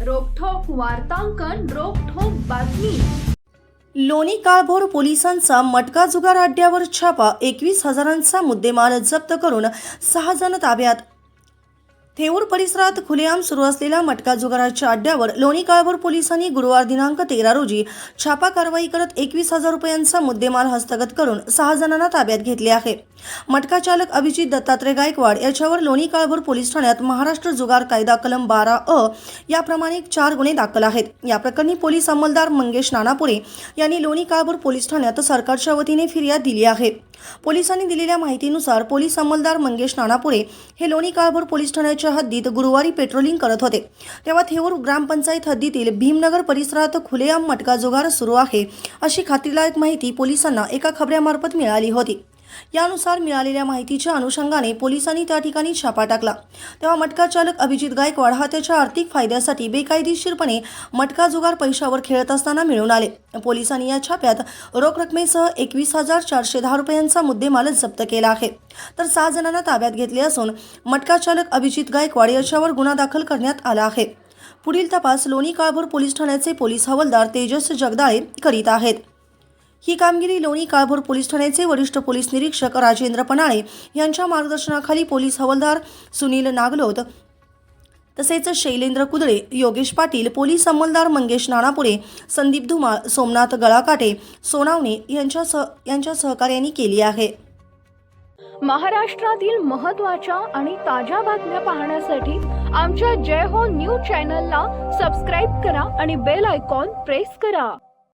वार्तांकन रोखोक बातमी. लोणी काळभोर पोलिसांचा मटका जुगार अड्ड्यावर छापा एकवीस हजारांचा मुद्देमाल जप्त करून सहा जण ताब्यात थेऊर परिसरात खुलेआम सुरू असलेल्या मटका जुगाराच्या अड्ड्यावर लोणी काळभोर पोलिसांनी गुरुवार दिनांक तेरा रोजी छापा कारवाई करत एकवीस हजार रुपयांचा मुद्देमाल हस्तगत करून सहा जणांना ताब्यात घेतले आहे. मटका चालक अभिजित दत्तात्रय गायकवाड याच्यावर लोणी काळभोर पोलीस ठाण्यात महाराष्ट्र जुगार कायदा कलम बारा अ याप्रमाणे चार गुन्हे दाखल आहेत. या प्रकरणी पोलीस अंमलदार मंगेश नानापुरे यांनी लोणी काळभोर पोलीस ठाण्यात सरकारच्या वतीने फिर्याद दिली आहे. पोलिसांनी दिलेल्या माहितीनुसार पोलीस अंमलदार मंगेश नानापुरे हे लोणी काळभोर पोलीस ठाण्याच्या हद्दीत गुरुवारी पेट्रोलिंग करत होते. तेव्हा थेऊर ग्रामपंचायत हद्दीतील भीमनगर परिसरात खुलेआम मटका जुगार सुरू आहे अशी खात्रीलायक माहिती पोलिसांना एका खबऱ्यामार्फत मिळाली होती. यानुसार मिळालेल्या माहितीच्या अनुषंगाने पोलिसांनी त्या ठिकाणी छापा टाकला. तेव्हा मटका चालक अभिजित गायकवाड हा त्याच्या आर्थिक फायद्यासाठी बेकायदेशीरपणे मटका जुगार पैशावर खेळत असताना मिळून आले. पोलिसांनी या छाप्यात रोख रकमेसह एकवीस हजार चारशे दहा रुपयांचा मुद्देमाल जप्त केला आहे. तर सहा जणांना ताब्यात घेतले असून मटका चालक अभिजित गायकवाड याच्यावर गुन्हा दाखल करण्यात आला आहे. पुढील तपास लोणी काळभोर पोलीस ठाण्याचे पोलीस हवालदार तेजस जगदाळे करीत आहेत. ही कामगिरी लोणी काळभोर पोलीस ठाण्याचे वरिष्ठ पोलीस निरीक्षक राजेंद्र पनाळे यांच्या मार्गदर्शनाखाली पोलीस हवालदार सुनील नागलोत तसेच शैलेंद्र कुदळे योगेश पाटील पोलीस अंमलदार मंगेश नाणापुरे संदीप धुमाळ सोमनाथ गळाकाटे सोनावणे यांच्या सह यांच्या सहकार्याने केली आहे. महाराष्ट्रातील महत्त्वाच्या आणि ताज्या बातम्या पाहण्यासाठी आमच्या जय हो न्यूज चॅनलला सबस्क्राईब करा आणि बेल आयकॉन प्रेस करा.